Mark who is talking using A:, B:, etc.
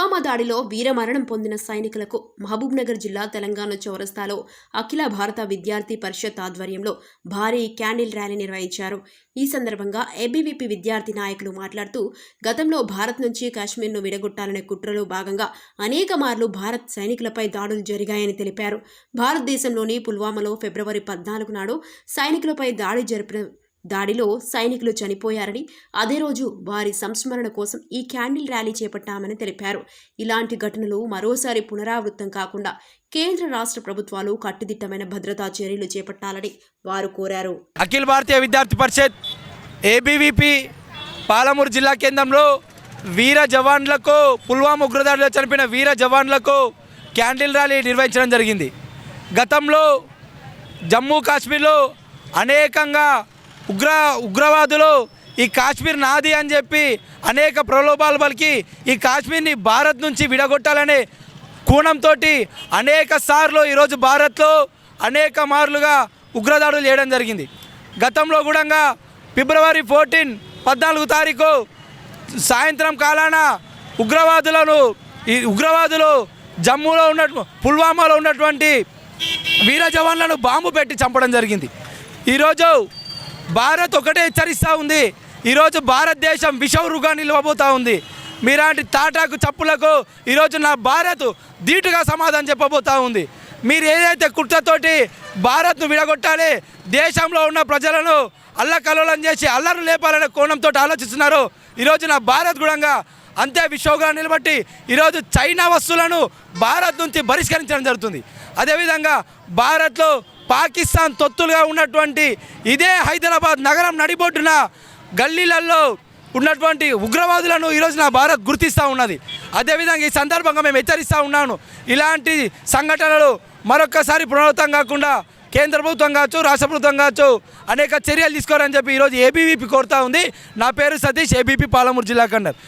A: పుల్వామా దాడిలో వీరమరణం పొందిన సైనికులకు మహబూబ్నగర్ జిల్లా తెలంగాణ చౌరస్తాలో అఖిల భారత విద్యార్థి పరిషత్ ఆధ్వర్యంలో భారీ క్యాండిల్ ర్యాలీ నిర్వహించారు. ఈ సందర్భంగా ఏబీవీపీ విద్యార్థి నాయకులు మాట్లాడుతూ గతంలో భారత్ నుంచి కాశ్మీర్ను విడగొట్టాలనే కుట్రలో భాగంగా అనేక మార్లు భారత్ సైనికులపై దాడులు జరిగాయని తెలిపారు. భారతదేశంలోని పుల్వామాలో ఫిబ్రవరి పద్నాలుగు నాడు సైనికులపై దాడి జరిపిన దాడిలో సైనికులు చనిపోయారని అదే రోజు వారి సంస్మరణ కోసం ఈ క్యాండిల్ ర్యాలీ చేపట్టామని తెలిపారు. ఇలాంటి ఘటనలు మరోసారి పునరావృతం కాకుండా కేంద్ర రాష్ట్ర ప్రభుత్వాలు కట్టుదిట్టమైన భద్రతా చర్యలు చేపట్టాలని వారు కోరారు.
B: అఖిల భారతీయ విద్యార్థి పరిషత్ ఏబీవీపీ పాలమూరు జిల్లా కేంద్రంలో వీర జవాన్లకు పుల్వామా ఉగ్రదాడిలో చనిపోయిన వీర జవాన్లకు క్యాండిల్ ర్యాలీ నిర్వహించడం జరిగింది. గతంలో జమ్మూ కాశ్మీర్లో అనేకంగా ఉగ్ర ఉగ్రవాదులు ఈ కాశ్మీర్ నాది అని చెప్పి అనేక ప్రలోభాలు పలికి ఈ కాశ్మీర్ని భారత్ నుంచి విడగొట్టాలనే కోణంతో అనేక సార్లు ఈరోజు భారత్లో అనేక మార్లుగా ఉగ్రదాడులు చేయడం జరిగింది. గతంలో కూడా ఫిబ్రవరి ఫోర్టీన్ పద్నాలుగు తారీఖు సాయంత్రం కాలాన ఉగ్రవాదులను ఈ ఉగ్రవాదులు జమ్మూలో ఉన్న పుల్వామాలో ఉన్నటువంటి వీర జవాన్లను బాంబు పెట్టి చంపడం జరిగింది. ఈరోజు భారత్ ఒకటే హెచ్చరిస్తూ ఉంది. ఈరోజు భారతదేశం విషవరుగా నిలవబోతూ ఉంది. మీలాంటి తాటాకు చప్పులకు ఈరోజు నా భారత్ ధీటుగా సమాధానం చెప్పబోతూ ఉంది. మీరు ఏదైతే కుట్రతోటి భారత్ను విడగొట్టాలి దేశంలో ఉన్న ప్రజలను అల్లకల్లోలం చేసి అల్లరు లేపాలనే కోణంతో ఆలోచిస్తున్నారు ఈరోజు నా భారత్ గుణంగా అంతే విశ్వగా నిలబట్టి ఈరోజు చైనా వస్తువులను భారత్ నుంచి బహిష్కరించడం జరుగుతుంది. అదేవిధంగా భారత్లో పాకిస్తాన్ తొత్తులుగా ఉన్నటువంటి ఇదే హైదరాబాద్ నగరం నడిబొడ్డున గల్లీలలో ఉన్నటువంటి ఉగ్రవాదులను ఈరోజు నా భారత్ గుర్తిస్తూ ఉన్నది. అదేవిధంగా ఈ సందర్భంగా మేము హెచ్చరిస్తూ ఉన్నాను. ఇలాంటి సంఘటనలు మరొక్కసారి పునరావృతం కాకుండా కేంద్ర ప్రభుత్వం కావచ్చు రాష్ట్ర ప్రభుత్వం కావచ్చు అనేక చర్యలు తీసుకోవాలని చెప్పి ఈరోజు ఏబీవీపీ కోరుతా ఉంది. నా పేరు సతీష్ ఏబీపీ పాలమూరు జిల్లా కండర్.